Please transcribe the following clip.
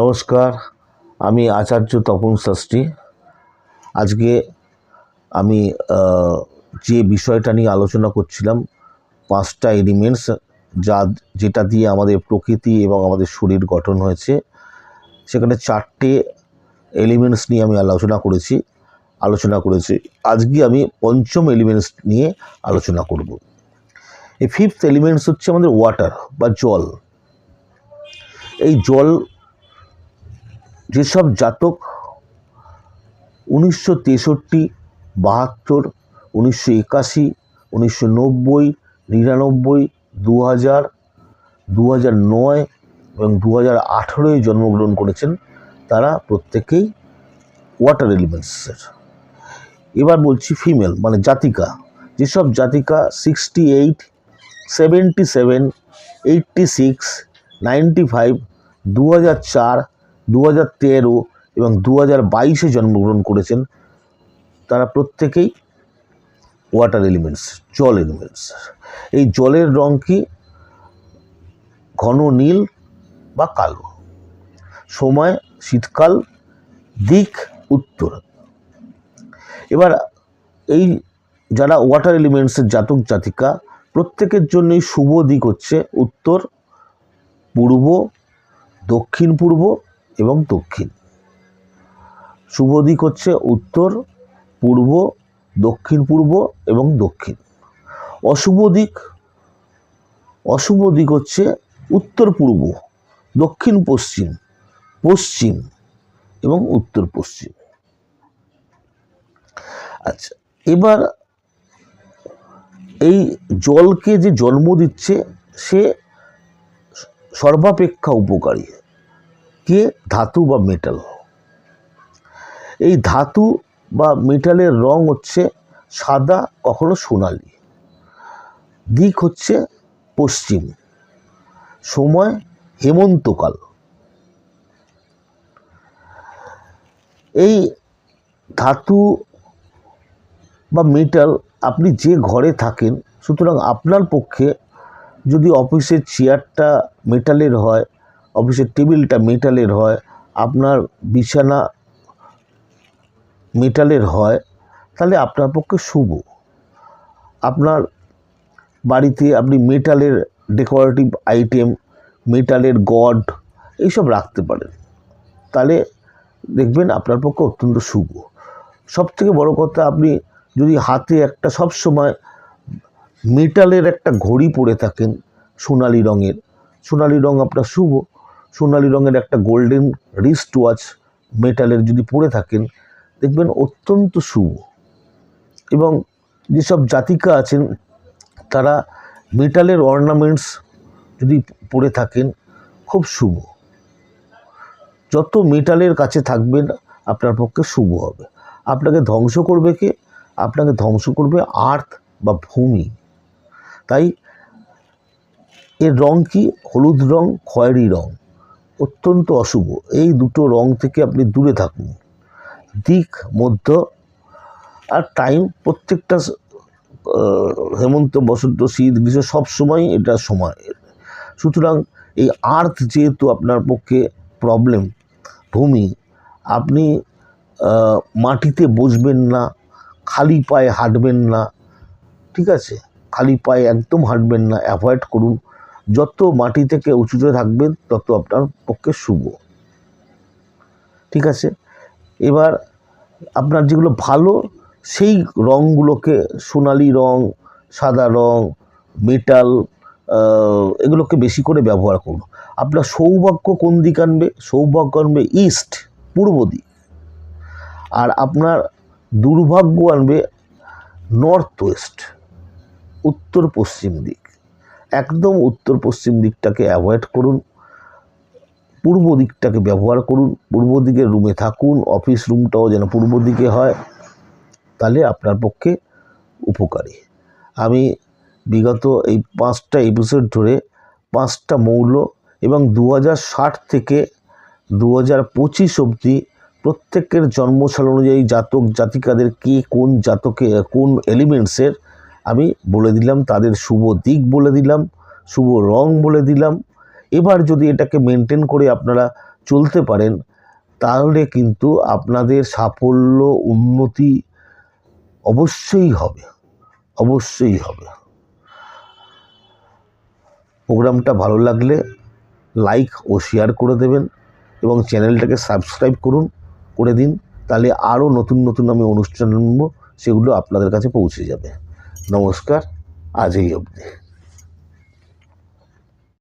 নমস্কার, আমি আচার্য তপন শাস্ত্রী। আজকে আমি যে বিষয়টা নিয়ে আলোচনা করছিলাম, পাঁচটা এলিমেন্টস যা, যেটা দিয়ে আমাদের প্রকৃতি এবং আমাদের শরীর গঠন হয়েছে, সেখানে চারটে এলিমেন্টস নিয়ে আমি আলোচনা করেছি আলোচনা করেছি। আজকে আমি পঞ্চম এলিমেন্টস নিয়ে আলোচনা করব। এই ফিফথ এলিমেন্টস হচ্ছে আমাদের ওয়াটার বা জল। এই জল যেসব জাতক উনিশশো তেষট্টি, বাহাত্তর, উনিশশো একাশি, উনিশশো নব্বই, নিরানব্বই দু হাজার দু হাজার নয় এবং দু হাজার আঠেরোয় জন্মগ্রহণ করেছেন, তারা প্রত্যেকেই ওয়াটার এলিমেন্টসের এবার বলছি ফিমেল মানে জাতিকা। যেসব জাতিকা sixty eight seventy seven eighty six ninety five দু হাজার চার দু হাজার তেরো এবং দু হাজার বাইশে জন্মগ্রহণ করেছেন তারা প্রত্যেকেই ওয়াটার এলিমেন্টস জল এলিমেন্টস এই জলের রং কি? ঘন নীল বা কালো। সময়, শীতকাল, দিক, উত্তর। এবার এই যারা ওয়াটার এলিমেন্টসের জাতক, জাতিকা, প্রত্যেকের জন্যই শুভ দিক হচ্ছে উত্তর, পূর্ব দক্ষিণ পূর্ব এবং দক্ষিণ। শুভ দিক হচ্ছে উত্তর, পূর্ব, দক্ষিণ পূর্ব এবং দক্ষিণ। অশুভ দিক অশুভ দিক হচ্ছে উত্তর পূর্ব, দক্ষিণ পশ্চিম পশ্চিম এবং উত্তর পশ্চিম। আচ্ছা এবার এই জলকে যে জন্ম দিচ্ছে, সে সর্বাপেক্ষা উপকারী। কে? ধাতু বা মেটাল এই ধাতু বা মেটালের রং হচ্ছে সাদা, কখনো সোনালি। দিক হচ্ছে পশ্চিম। সময় হেমন্তকাল। এই ধাতু বা মেটাল আপনি যে ঘরে থাকেন, সুতরাং আপনার পক্ষে যদি অফিসের চেয়ারটা মেটালের হয় অফিসের টেবিলটা মেটালের হয়, আপনার বিছানা মেটালের হয়, তাহলে আপনার পক্ষে শুভ। আপনার বাড়িতে আপনি মেটালের ডেকোরেটিভ আইটেম মেটালের গড, এইসব রাখতে পারেন। তাহলে দেখবেন আপনার পক্ষে অত্যন্ত শুভ। সব থেকে বড় কথা, আপনি যদি হাতে একটা সব সময় মেটালের একটা ঘড়ি পরে থাকেন সোনালি রঙের, সোনালি রঙ আপনার শুভ সোনালি রঙের একটা গোল্ডেন রিস্ট ওয়াচ মেটালের যদি পরে থাকেন, দেখবেন অত্যন্ত শুভ। এবং যেসব জাতিকা আছেন, তারা মেটালের অর্নামেন্টস যদি পরে থাকেন, খুব শুভ। যত মেটালের কাছে থাকবেন, আপনার পক্ষে শুভ হবে। আপনাকে ধ্বংস করবে কে? আপনাকে ধ্বংস করবে আর্থ বা ভূমি। তাই এর রং কি? হলুদ রং, খয়েরি রং। অত্যন্ত অশুভ। এই দুটো রং থেকে আপনি দূরে থাকুন। দিক, মধ্য আর টাইম প্রত্যেকটা হেমন্ত, বসন্ত, শীত, গ্রীষ্ম সব সময় এটা সময়। সুতরাং এই আর্থ যেহেতু আপনার পক্ষে প্রবলেম ভূমি, আপনি মাটিতে বসবেন না, খালি পায়ে হাঁটবেন না, ঠিক আছে? খালি পায়ে একদম হাঁটবেন না অ্যাভয়েড করুন। যত মাটি থেকে উঁচুতে থাকবেন, তত আপনার পক্ষে শুভ। ঠিক আছে? এবার আপনার যেগুলো ভালো, সেই রঙগুলোকে, সোনালি রং, সাদা রং, মেটাল এগুলোকে বেশি করে ব্যবহার করুন। আপনার সৌভাগ্য কোন দিক আনবে? সৌভাগ্য আনবে ইস্ট, পূর্ব দিক। আর আপনার দুর্ভাগ্য আনবে নর্থ ওয়েস্ট উত্তর পশ্চিম দিক। একদম উত্তর পশ্চিম দিকটাকে অ্যাভয়েড করুন। পূর্ব দিকটাকে ব্যবহার করুন। পূর্ব দিকের রুমে থাকুন। অফিস রুমটাও যেন পূর্ব দিকে হয়, তাহলে আপনার পক্ষে উপকারী। আমি বিগত এই পাঁচটা এপিসোড ধরে পাঁচটা মৌল এবং দু থেকে দু হাজার পঁচিশ অবধি প্রত্যেকের জন্মসাল অনুযায়ী জাতক জাতিকাদের কে কোন জাতকে, কোন এলিমেন্টসের আমি বলে দিলাম, তাদের শুভ দিক বলে দিলাম, শুভ রং বলে দিলাম। এবার যদি এটাকে মেনটেন করে আপনারা চলতে পারেন, তাহলে কিন্তু আপনাদের সাফল্য, উন্নতি অবশ্যই হবে অবশ্যই হবে। প্রোগ্রামটা ভালো লাগলে লাইক ও শেয়ার করে দেবেন এবং চ্যানেলটাকে সাবস্ক্রাইব করুন, করে দিন, তাহলে আরও নতুন নতুন আমি অনুষ্ঠান আনব, সেগুলো আপনাদের কাছে পৌঁছে যাবে। নমস্কার আজ এই অবধি